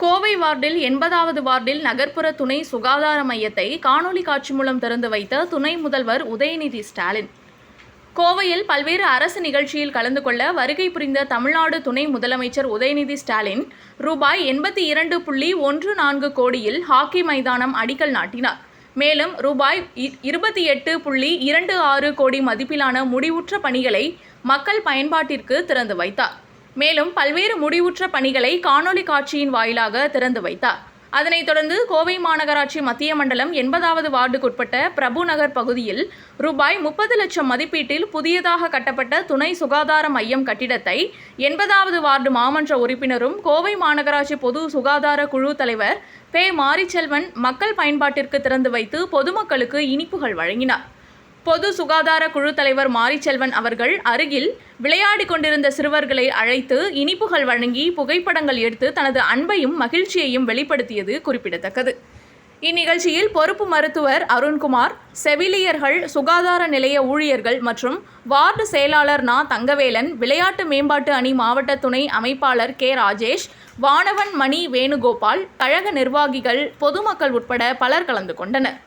கோவை வார்டில் எண்பதாவது வார்டில் நகர்ப்புற துணை சுகாதார மையத்தை காணொலி காட்சி மூலம் திறந்து வைத்த துணை முதல்வர் உதயநிதி ஸ்டாலின். கோவையில் பல்வேறு அரசு நிகழ்ச்சியில் கலந்து கொள்ள வருகை புரிந்த தமிழ்நாடு துணை முதலமைச்சர் உதயநிதி ஸ்டாலின் ரூபாய் எண்பத்தி இரண்டு புள்ளி ஒன்று நான்கு கோடியில் ஹாக்கி மைதானம் அடிக்கல் நாட்டினார். மேலும் ரூபாய் இ- இருபத்தி எட்டு புள்ளி இரண்டு ஆறு கோடி மதிப்பிலான முடிவுற்ற பணிகளை மக்கள் பயன்பாட்டிற்கு திறந்து வைத்தார். மேலும் பல்வேறு முடிவுற்ற பணிகளை காணொலி காட்சியின் வாயிலாக திறந்து வைத்தார். அதனைத் தொடர்ந்து கோவை மாநகராட்சி மத்திய மண்டலம் எண்பதாவது வார்டுக்குட்பட்ட பிரபு நகர் பகுதியில் ரூபாய் முப்பது லட்சம் மதிப்பீட்டில் புதியதாக கட்டப்பட்ட துணை சுகாதார மையம் கட்டிடத்தை எண்பதாவது வார்டு மாமன்ற உறுப்பினரும் கோவை மாநகராட்சி பொது சுகாதார குழு தலைவர் பே மாரிச்செல்வன் மக்கள் பயன்பாட்டிற்கு திறந்து வைத்து பொதுமக்களுக்கு இனிப்புகள் வழங்கினார். பொது சுகாதார குழு தலைவர் மாரிச்செல்வன் அவர்கள் அருகில் விளையாடி கொண்டிருந்த சிறுவர்களை அழைத்து இனிப்புகள் வழங்கி புகைப்படங்கள் எடுத்து தனது அன்பையும் மகிழ்ச்சியையும் வெளிப்படுத்தியது குறிப்பிடத்தக்கது. இந்நிகழ்ச்சியில் பொறுப்பு மருத்துவர் அருண்குமார் செவிலியர்கள் சுகாதார நிலைய ஊழியர்கள் மற்றும் வார்டு செயலாளர் நா. தங்கவேலன் விளையாட்டு மேம்பாட்டு அணி மாவட்ட துணை அமைப்பாளர் கே. ராஜேஷ் வானவன் மணி வேணுகோபால் கழக நிர்வாகிகள் பொதுமக்கள் உட்பட பலர் கலந்து கொண்டனர்.